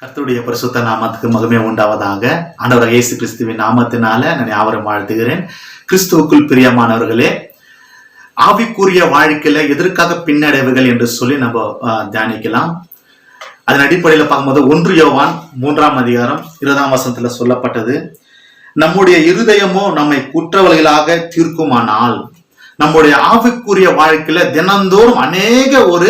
கர்த்தருடைய பரிசுத்த நாமத்துக்கு மகிமை உண்டாவதாக. ஆண்டவர் இயேசு கிறிஸ்துவின் நாமத்தினால நான் யாவரும் வாழ்த்துகிறேன். கிறிஸ்துவுக்குள் பிரியமானவர்களே ஆவிக்குரிய வாழ்க்கையில எதற்காக பின்னடைவுகள் என்று சொல்லி நம்ம தியானிக்கலாம். அதன் அடிப்படையில் பார்க்கும்போது ஒன்று யோவான் மூன்றாம் அதிகாரம் இருபதாம் வசனத்துல சொல்லப்பட்டது நம்முடைய இருதயமோ நம்மை குற்றவாளிகளாக தீர்க்குமானால் நம்முடைய ஆவிக்குரிய வாழ்க்கையில தினந்தோறும் அநேக ஒரு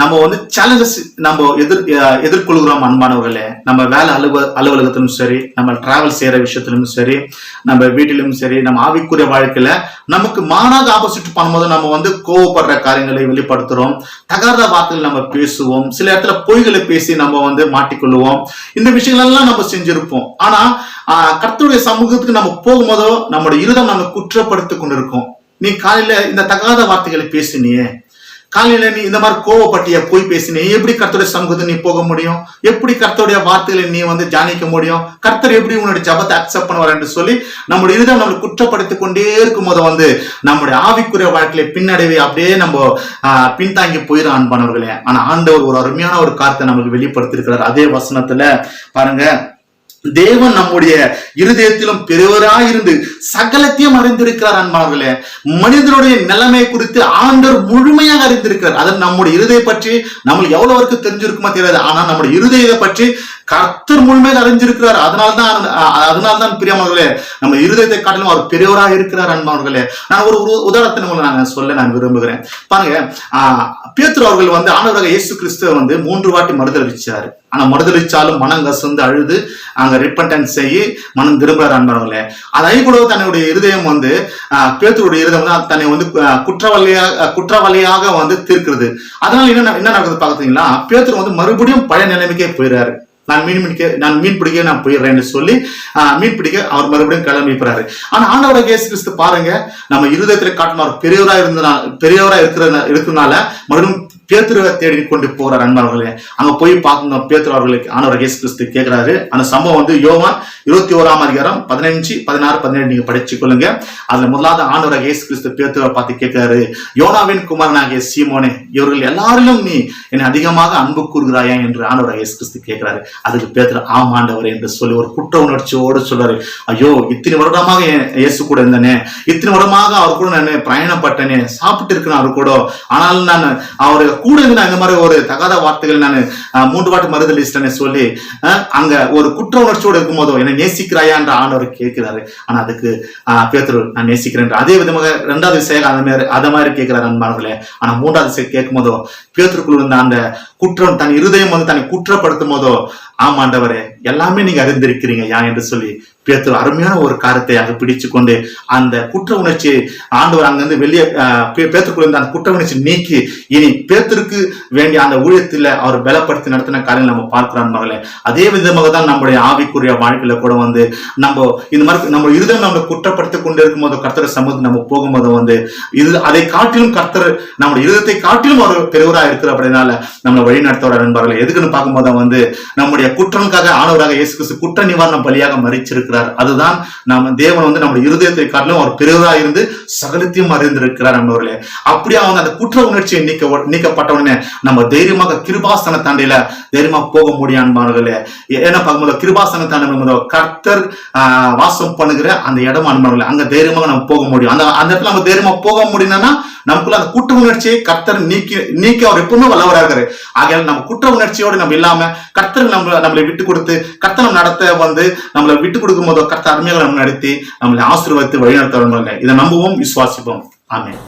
நம்ம வந்து சேலஞ்சஸ் நம்ம எதிர் எதிர்கொள்கிறோம் அன்பானவர்களே. நம்ம வேலை அலுவ அலுவலகத்திலும் சரி நம்ம டிராவல் செய்யற விஷயத்திலும் சரி நம்ம வீட்டிலும் சரி நம்ம ஆவிக்குரிய வாழ்க்கையில நமக்கு மாறாக ஆப்போசிட் பண்ணும்போது நம்ம வந்து கோவப்படுற காரியங்களை வெளிப்படுத்துறோம். தகாத வார்த்தைகள் நம்ம பேசுவோம். சில இடத்துல பொய்களை பேசி நம்ம வந்து மாட்டிக்கொள்ளுவோம். இந்த விஷயங்கள் எல்லாம் நம்ம செஞ்சிருப்போம். ஆனா கர்த்தருடைய சமூகத்துக்கு நம்ம போகும்போதோ நம்முடைய இருதம் நம்ம குற்றப்படுத்திக் கொண்டிருக்கோம். நீ காலையில இந்த தகாத வார்த்தைகளை பேசினியே. காலையில நீ இந்த மாதிரி கோவப்பட்டிய போய் பேசினே எப்படி கர்த்தருடைய சமூகத்தை நீ போக முடியும்? எப்படி கர்த்தருடைய வார்த்தைகளை நீ வந்து தியானிக்க முடியும்? கர்த்தர் எப்படி உன்னுடைய ஜபத்தை அக்செப்ட் பண்ணுவார் என்று சொல்லி நம்முடைய இருதம் நம்மளை குற்றப்படுத்திக் கொண்டே இருக்கும் போது வந்து நம்முடைய ஆவிக்குரிய வாழ்க்கையில பின்னடைவை அப்படியே நம்ம பின்தாங்கி போயிடும் அன்பானவர்களே. ஆனா ஆண்டவர் ஒரு அருமையான ஒரு காரத்தை நமக்கு வெளிப்படுத்தி இருக்கிறார் அதே வசனத்துல பாருங்க தேவன் நம்முடைய இருதயத்திலும் பெரியவராயிருந்து சகலத்தையும் அறிந்திருக்கிறார் அன்பார்களே மனிதனுடைய நிலைமை குறித்து ஆண்டவர் முழுமையாக அறிந்திருக்கிறார். அதன் நம்முடைய இருதய பற்றி நம்மளுக்கு எவ்வளவு வரைக்கும் தெரிஞ்சிருக்குமா தெரியாது. ஆனா நம்முடைய இருதயத்தை பற்றி கர்த்தர் முழுமையாக அறிஞ்சிருக்கிறார் அதனால்தான் அதனால்தான் பிரியமானவர்களே நம்ம இருதயத்தை காட்டிலும் அவர் பெரியவராக இருக்கிறார் அன்பானவர்களே நான் ஒரு உதாரணத்தின் உதாரணத்தை உங்களுக்கு நான் சொல்ல நான் விரும்புகிறேன். பாருங்க பேத்துரு அவர்கள் வந்து ஆண்டவராக இயேசு கிறிஸ்துவ வந்து மூன்று வாட்டி மறுதளிச்சாரு ஆனா மறுதளிச்சாலும் மனம் கசந்து அழுது அங்க ரிப்பன்டன்ஸ் செய்ய மனம் திரும்புறார் அன்பர்களே அதை கூட தன்னுடைய இருதயம் வந்து ஆஹ், இருதயம் வந்து தன்னை வந்து குற்றவாளியாக குற்றவாளியாக வந்து தீர்க்கிறது. அதனால என்ன என்ன நடக்குது பாத்தீங்கன்னா பேத்தர் வந்து மறுபடியும் பழைய நிலைமைக்கே போயிடுறாரு நான் மீன் பிடிக்க நான் மீன் பிடிக்க நான் போயிடுறேன்னு சொல்லி ஆஹ், மீன் பிடிக்க அவர் மறுபடியும் கிளம்பி போறாரு. ஆனா ஆண்டவராக இயேசு கிறிஸ்து பாருங்க நம்ம இருதயத்துல காட்டின பெரியவரா இருந்தனால பெரியவரா இருக்கிற இருக்கிறதுனால மறுபடியும் பேத்துருவை தேடி கொண்டு போறார் அன்பர்களே அங்க போய் பாக்குங்க பேத்துரு அவர்களுக்கு ஆனவர் இயேசு கிறிஸ்து கேட்கிறாரு. அந்த சம்பவம் வந்து யோவான் இருபத்தி ஓராம் அதிகாரம் பதினஞ்சு பதினாறு பதினேழு நீங்க படிச்சு கொள்ளுங்க. அதுல முதலாவது ஆனவர் இயேசு கிறிஸ்து பேத்துருவை பார்த்து கேட்கிறாரு யோனாவின் குமாரனாகிய சீமோனே இவர்கள் எல்லாரிலும் நீ என்னை அதிகமாக அன்பு கூறுகிறாயா? என்று ஆனவர் இயேசு கிறிஸ்து கேட்கிறாரு. அதுக்கு பேத்துரு ஆம் ஆண்டவர் என்று சொல்லி ஒரு குற்ற உணர்ச்சியோடு சொல்றாரு. ஐயோ இத்தனை வருடமாக இயேசு கூட இருந்தனே இத்தனை வருடமாக அவர் கூட நான் பிரயாணப்பட்டனே சாப்பிட்டு இருக்கேன் அவர் கூட. ஆனாலும் நான் அவர் கூட இருந்து நான் இந்த மாதிரி ஒரு தகாத வார்த்தைகள் நான் மூன்று வாட்டு மறுதளிச்சிட்டேன்னு சொல்லி அங்க ஒரு குற்ற உணர்ச்சியோடு இருக்கும்போதோ என்னை நேசிக்கிறாயா என்ற ஆண்டவர் கேட்கிறாரு ஆனா அதுக்கு அஹ், நான் நேசிக்கிறேன் என்று. அதே விதமாக ரெண்டாவது விஷயம் அந்த மாதிரி அதை மாதிரி கேட்கிறார் அன்பானவர்களே ஆனா மூன்றாவது விஷயம் கேட்கும் போதோ பேத்தருக்குள் இருந்த அந்த குற்றம் தன் இருதயம் வந்து தன்னை குற்றப்படுத்தும் போதோ ஆமாண்டவரே எல்லாமே நீங்க அறிந்திருக்கிறீங்க யா என்று சொல்லி பேத்துரு அருமையான ஒரு காரியத்தை அங்க பிடிச்சு கொண்டு அந்த குற்ற உணர்ச்சி ஆண்டவர் அங்கிருந்து வெளியே பேத்துக்குள்ள அந்த குற்ற உணர்ச்சி நீக்கி இனி பேத்திற்கு வேண்டிய அந்த ஊழியத்தில் அவர் பலப்படுத்தி நடத்தின காரியம் நம்ம பார்க்கிறோம் மகளே. அதே விதமாக தான் நம்முடைய ஆவிக்குரிய வாழ்க்கையில கூட வந்து நம்ம இந்த மாதிரி நம்ம இருதம் நம்ம குற்றப்படுத்தி கொண்டு இருக்கும்போது கர்த்தரை சமூகத்துக்கு நம்ம போகும்போது வந்து இது அதை காட்டிலும் கர்த்தர் நம்முடைய இருதத்தை காட்டிலும் அவர் பெரியவரா இருக்கிற அப்படினால நம்மளை வழி நடத்தவர நண்பர்கள் எதுக்குன்னு பார்க்கும்போது வந்து நம்முடைய குற்றனுக்காக ஆணவராக இயேசு குற்ற நிவாரணம் பலியாக மறிச்சிருக்கிறார். இருக்கிறார் அதுதான் நம்ம தேவன் வந்து நம்ம இருதயத்தை காட்டிலும் அவர் பெரியதா இருந்து சகலத்தையும் அறிந்திருக்கிறார் நம்மளே அப்படியே அவங்க அந்த குற்ற உணர்ச்சியை நீக்க நீக்கப்பட்ட உடனே நம்ம தைரியமாக கிருபாசன தாண்டையில தைரியமா போக முடியும் அன்பார்களே ஏன்னா பார்க்கும்போது கிருபாசன தாண்டி கர்த்தர் வாசம் பண்ணுகிற அந்த இடம் அன்பார்களே அங்க தைரியமாக நம்ம போக முடியும். அந்த அந்த இடத்துல நம்ம தைரியமா போக முடியும்னா நமக்குள்ள அந்த குற்ற உணர்ச்சியை கர்த்தர் நீக்கி நீக்கி அவர் எப்பவுமே வல்லவராக இருக்காரு. ஆகையால் நம்ம குற்ற உணர்ச்சியோடு நம்ம இல்லாம கர்த்தர் நம்ம நம்மளை விட்டு கொடுத்து கர்த்தர் நடத்த வந்து நம்மளை விட்டு கொடுக்கும் போது கர்த்தர் அருமையாக நம்ம நடத்தி நம்மளை ஆசீர்வதித்து வழிநடத்த இதை நம்புவோம் விசுவாசிப்போம். ஆமென்.